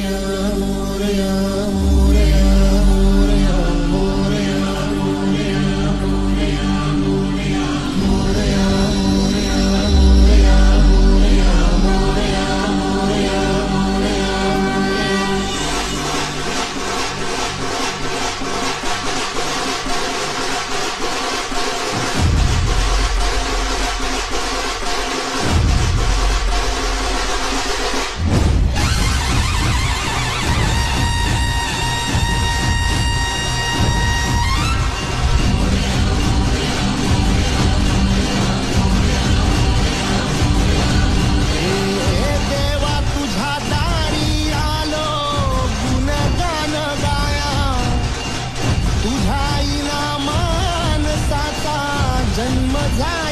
you. तुझ्या मानसाचा जन्म झाला.